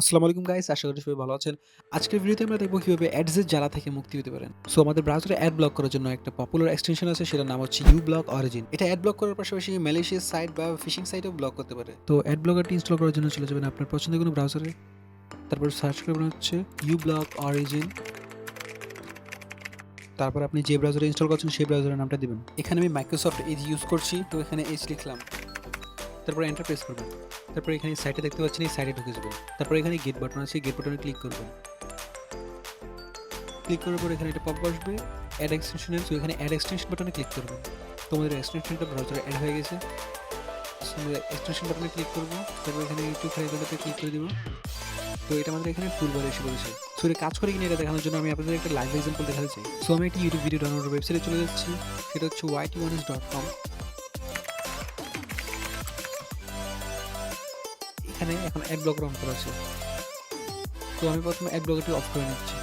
আসসালামু আলাইকুম গাইস আশা করি সবাই ভালো আছেন। আজকের ভিডিওতে আমরা দেখব কীভাবে অ্যাডসের জ্বালা থেকে মুক্তি পেতে পারেন। সো আমাদের ব্রাউজারে অ্যাড ব্লক করার জন্য একটা পপুলার এক্সটেনশন আছে, সেটার নাম হচ্ছে ইউ ব্লক অরিজিন এটা অ্যাড ব্লক করার পাশাপাশি ম্যালেশিয়াস সাইট বা ফিশিং সাইটও ব্লক করতে পারে। তো অ্যাড ব্লকারটি ইনস্টল করার জন্য চলে যাবেন আপনার পছন্দের কোনো ব্রাউজারে তারপর সার্চ করবেন হচ্ছে ইউ ব্লক অরিজিন তারপর আপনি যে ব্রাউজারে ইনস্টল করছেন, সেই ব্রাউজারের নামটা দিবেন। এখানে আমি মাইক্রোসফট এজ ইউজ করছি, তো এখানে এজ লিখলাম। তারপর এন্টার প্রেস করবেন। তারপর এখানে সাইটে দেখতে পাচ্ছেন এই সাইটে ঢুকে যাবেন। তারপর এখানে গেট বাটন আছে গেট বাটনে ক্লিক করবেন। ক্লিক করার পর এখানে একটা পপ আসবে অ্যাড এক্সটেনশনের তো এখানে অ্যাড এক্সটেনশন বাটনে ক্লিক করবেন। তোমাদের এক্সটেনশনটা ব্রাউজারে অ্যাড হয়ে গেছে। এক্সটেনশন বাটনে ক্লিক করব, তারপর এখানে ইউটিউব ফাইলগুলোতে ক্লিক করে দিব। তো এটা আমাদের এখানে টুলবার এসে পড়েছে। সো এটা কাজ করে কিনা এটা দেখানোর জন্য আমি আপনাদের একটা লাইভ এক্সাম্পল দেখাতে চাই। সো আমি একটি ইউটিউব ভিডিও ডাউনলোড ওয়েবসাইটে চলে যাচ্ছি, সেটা হচ্ছে ওয়াইটি ওয়ান ডট কম এখানে এখন অ্যাড ব্লকার অন করা আছে। তো আমি প্রথমে অ্যাড ব্লকারটি অফ করে নিচ্ছি।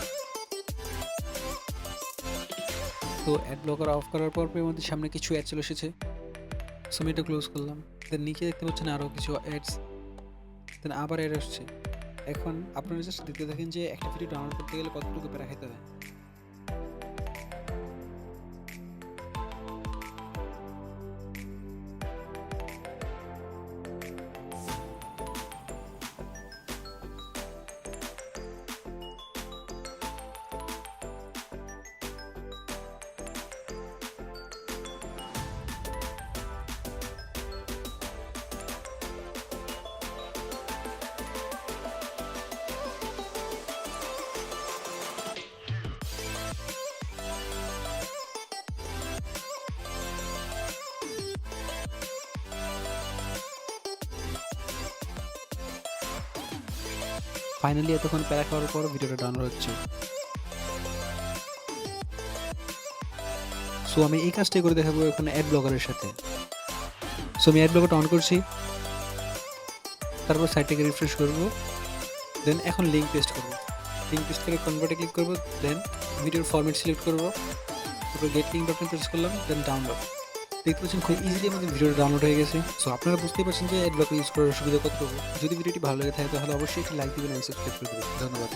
তো অ্যাড ব্লকার অফ করার পর পর আমাদের সামনে কিছু অ্যাড চলে এসেছে। সো আমি এটা ক্লোজ করলাম। দেন নিচে দেখতে পাচ্ছেন আরও কিছু অ্যাডস দেন আবার অ্যাড আসছে। এখন আপনারা জাস্ট দেখতে থাকেন যে একটা ভিডিও ডাউনলোড করতে গেলে কতটুকু প্যারা খেতে হয় ফাইনালি এতক্ষণ প্যারা খাওয়ার পর ভিডিওটা ডাউনলোড হচ্ছে। সো আমি এই কাজটাই করে দেখাবো এখানে অ্যাড ব্লগারের সাথে। সো আমি অ্যাড ব্লগারটা অন করছি। তারপর সাইটটাকে রিফ্রেশ করব। দেন এখন লিঙ্ক পেস্ট করব। লিঙ্ক পেস্ট করে কনভার্টে ক্লিক করব। দেন ভিডিওর ফরম্যাট সিলেক্ট করব। তারপর গেট লিঙ্ক বাটন প্রেস করলাম। দেন ডাউনলোড দেখতে পাচ্ছেন খুব ইজিলি আমাদের ভিডিওটা ডাউনলোড হয়ে গেছে। সো আপনারা বুঝতেই পারছেন যে অ্যাড ব্লকার ইউজ করার সুবিধা কত যদি ভিডিওটি ভালো লাগে থাকে, তাহলে অবশ্যই একটি লাইক দিবেন এবং সাবস্ক্রাইব করে দেবেন। ধন্যবাদ।